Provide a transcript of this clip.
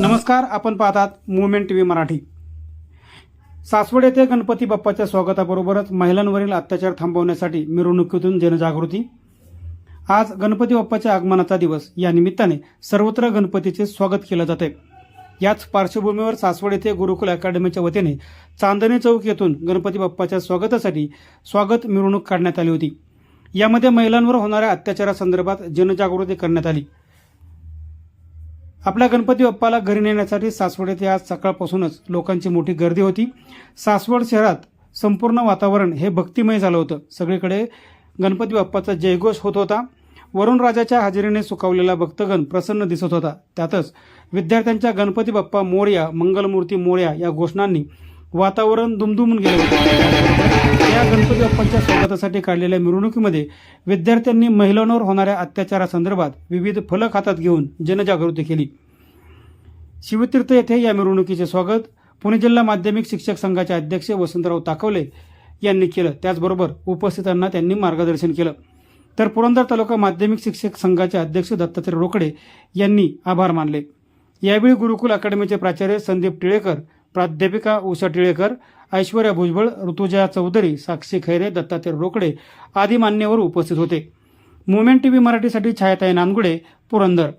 नमस्कार आपण पाहतात movement T V Marathi. Saswad येथे गणपती बाप्पाच्या स्वागताबरोबरच महिलांवरील अत्याचार थांबवण्यासाठी मिरवणुकीतून जनजागृती. आज गणपती बाप्पाच्या आगमनाचा दिवस. या निमित्ताने सर्वत्र गणपतीचे स्वागत केलं जाते. याच पार्श्वभूमीवर सासवड येथे गुरुकुल अकॅडमीच्या वतीने चांदणी चौक येथून गणपती बाप्पाच्या स्वागतासाठी स्वागत मिरवणूक काढण्यात आली होती. यामध्ये महिलांवर होणाऱ्या अत्याचारासंदर्भात जनजागृती करण्यात आली. आपल्या गणपती बाप्पाला घरी नेण्यासाठी सासवड येथे आज सकाळपासूनच लोकांची मोठी गर्दी होती. सासवड शहरात संपूर्ण वातावरण हे भक्तिमय झालं होतं. सगळीकडे गणपती बाप्पाचा जयघोष होत होता. वरुण राजाच्या हजेरीने सुकावलेला भक्तगण प्रसन्न दिसत होता. त्यातच विद्यार्थ्यांच्या गणपती बाप्पा मोरया मंगलमूर्ती मोर्या या घोषणांनी वातावरण दुमदुमून गेले होते. या गणपती बाप्पांच्या स्वागतासाठी काढलेल्या मिरवणुकीमध्ये विद्यार्थ्यांनी महिलांवर होणाऱ्या अत्याचारासंदर्भात विविध फलक हातात घेऊन जनजागृती केली. शिवतीर्थ येथे या मिरवणुकीचे स्वागत पुणे जिल्हा माध्यमिक शिक्षक संघाचे अध्यक्ष वसंतराव ताकवले यांनी केलं. त्याचबरोबर उपस्थितांना त्यांनी मार्गदर्शन केलं. तर पुरंदर तालुका माध्यमिक शिक्षक संघाचे अध्यक्ष दत्तात्रय रोकडे यांनी आभार मानले. यावेळी गुरुकुल अकॅडमीचे प्राचार्य संदीप टिळेकर प्राध्यापिका उषा टिळेकर ऐश्वर्या भुजबळ ऋतुजा चौधरी साक्षी खैरे दत्तात्रय रोकडे आदी मान्यवर उपस्थित होते. मुवमेंट टीव्ही मराठीसाठी छायाताई नानगुडे पुरंदर.